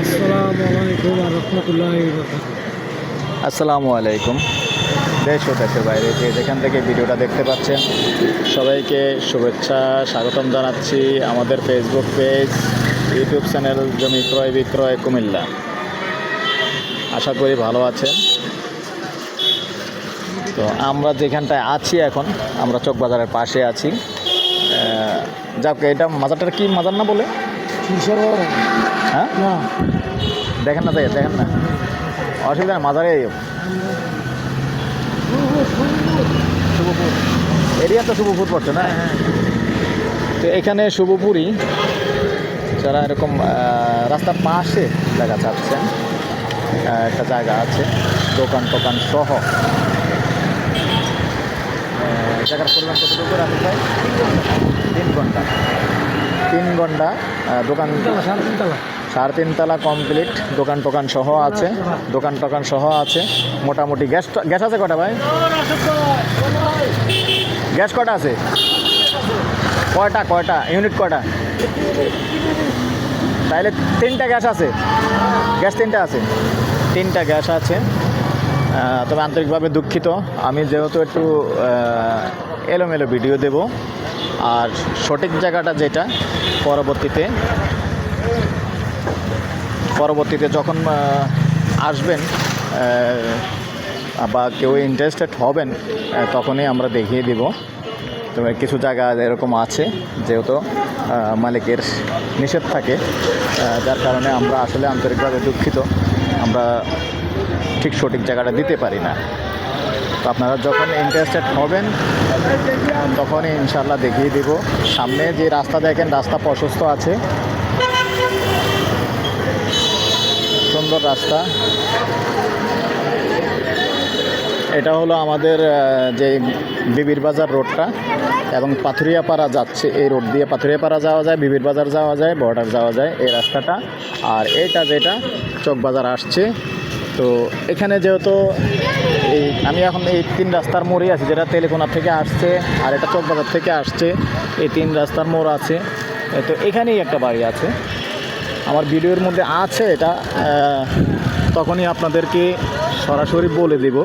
আসসালামু আলাইকুম রহমতুল্লাহ আসসালামু আলাইকুম। দেশ ও দেশের বাইরে যে যেখান থেকে ভিডিওটা দেখতে পাচ্ছেন সবাইকে শুভেচ্ছা স্বাগতম জানাচ্ছি আমাদের ফেসবুক পেজ ইউটিউব চ্যানেল জমি ক্রয় বিক্রয় কুমিল্লা। আশা করি ভালো আছেন। তো আমরা যেখানটায় আছি এখন আমরা চকবাজারের পাশে আছি। যাক এটা মাজারটার কি মাজার না বলে? হ্যাঁ? না। দেখেন না দেখেন দেখেন না। অসুবিধা নেই মাজারে এরিয়া তো শুভপুর পড়ছে না? তো এখানে শুভপুরি যারা এরকম রাস্তার পাশে জায়গা চাচ্ছেন একটা জায়গা আছে দোকান টোকান সহ। জায়গার পরিমাণ কতটুকু রাখতে চাই তিন ঘণ্টা। তিন ঘণ্টা দোকান সাড়ে তিনতলা কমপ্লিট দোকান টোকান সহ আছে, দোকান টোকান সহ আছে, মোটামুটি গ্যাস গ্যাস আছে কটা ভাই? গ্যাস কটা আছে? কয়টা কয়টা? ইউনিট কয়টা? তাহলে তিনটা গ্যাস আছে। গ্যাস তিনটা আছে? তিনটা গ্যাস আছে। তবে আন্তরিকভাবে দুঃখিত। আমি যেহেতু একটু এলোমেলো ভিডিও দেব। আর সঠিক জায়গাটা যেটা, পরবর্তীতে পরবর্তীতে যখন আসবেন বা কেউ ইন্টারেস্টেড হবেন তখনই আমরা দেখিয়ে দিব। তবে কিছু জায়গা এরকম আছে, যেহেতু মালিকের নিষেধ থাকে যার কারণে আমরা আসলে আন্তরিকভাবে দুঃখিত। আমরা ঠিক সঠিক জায়গাটা দিতে পারি না। তো আপনারা যখন ইন্টারেস্টেড হবেন, তখনই ইনশাল্লাহ দেখিয়ে দিব। সামনে যে রাস্তা দেখেন, রাস্তা প্রশস্ত আছে। সুন্দর রাস্তা। এটা হলো আমাদের যে বিবির বাজার রোডটা এবং পাথুরিয়াপাড়া যাচ্ছে এই রোড দিয়ে। পাথুরিয়াপাড়া যাওয়া যায়, বিবির বাজার যাওয়া যায়, বর্ডার যাওয়া যায় এই রাস্তাটা। আর এটা যেটা চকবাজার আসছে। তো এখানে যেহেতু এই, আমি এখন এই তিন রাস্তার মোড়ে আছি, যেটা তেলেকোনা থেকে আসছে আর এটা চকবাজার থেকে আসছে, এই তিন রাস্তার মোড় আছে। তো এখানেই একটা বাড়ি আছে। আমার ভিডিওর মধ্যে আছে এটা তখনই আপনাদেরকে সরাসরি বলে দেব।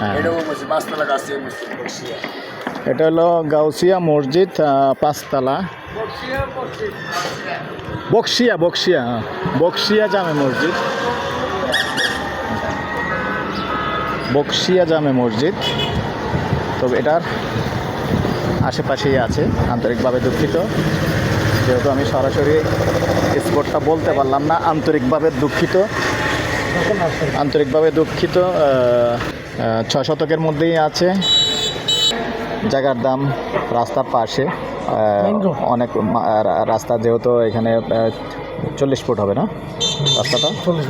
হ্যাঁ। এটা হলো গাউসিয়া মসজিদ পাঁচতলা। বক্সিয়া বক্সিয়া হ্যাঁ। বক্সিয়া জামে মসজিদ। বক্সিয়া জামে মসজিদ। তবে এটার আশেপাশেই আছে আন্তরিকভাবে দুঃখিত। যেহেতু আমি সরাসরি স্পোর্টটা বলতে পারলাম না আন্তরিকভাবে দুঃখিত। আন্তরিকভাবে দুঃখিত ছয় শতকের মধ্যেই আছে। জায়গার দাম রাস্তার পাশে. অনেক রাস্তা যেহেতু এখানে চল্লিশ ফুট হবে না রাস্তাটা? চল্লিশ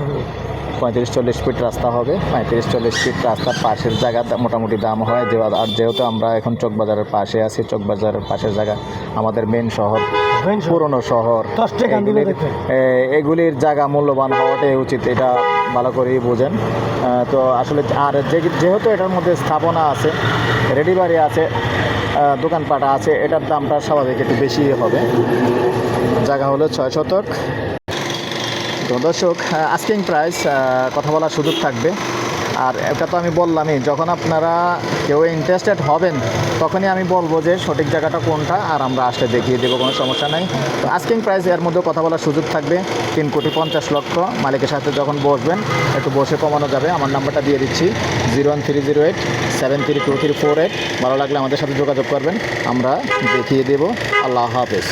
পঁয়ত্রিশ চল্লিশ ফিট রাস্তা হবে। পঁয়ত্রিশ চল্লিশ ফিট রাস্তার পাশের জায়গা মোটামুটি দাম হয়। যে আর যেহেতু আমরা এখন চকবাজারের পাশে আছি চকবাজারের পাশের জায়গা আমাদের মেন শহর। পুরনো শহর। এগুলির- জায়গা মূল্যবান হওয়াটাই উচিত এটা ভালো করেই বোঝেন। তো আসলে আর যেহেতু এটার মধ্যে স্থাপনা আছে রেডি বাড়ি আছে দোকানপাট আছে এটার দামটা স্বাভাবিক একটু বেশি হবে। জায়গা হলো ছয় শতক। তো দর্শক আস্কিং প্রাইস কথা বলার সুযোগ থাকবে। আর এটা তো আমি বললামই, যখন আপনারা কেউ ইন্টারেস্টেড হবেন, তখনই আমি বলব যে সঠিক জায়গাটা কোনটা আর আমরা আসলে দেখিয়ে দেবো, কোনো সমস্যা নাই। তো আস্কিং প্রাইস এর মধ্যে কথা বলার সুযোগ থাকবে। তিন কোটি পঞ্চাশ লক্ষ মালিকের সাথে যখন বসবেন, একটু বসে কমানো যাবে। আমার নাম্বারটা দিয়ে দিচ্ছি, zero one three zero eight, seven three two three four eight. ভালো লাগলে আমাদের সাথে যোগাযোগ করবেন। আমরা দেখিয়ে দেবো। আল্লাহ হাফেজ।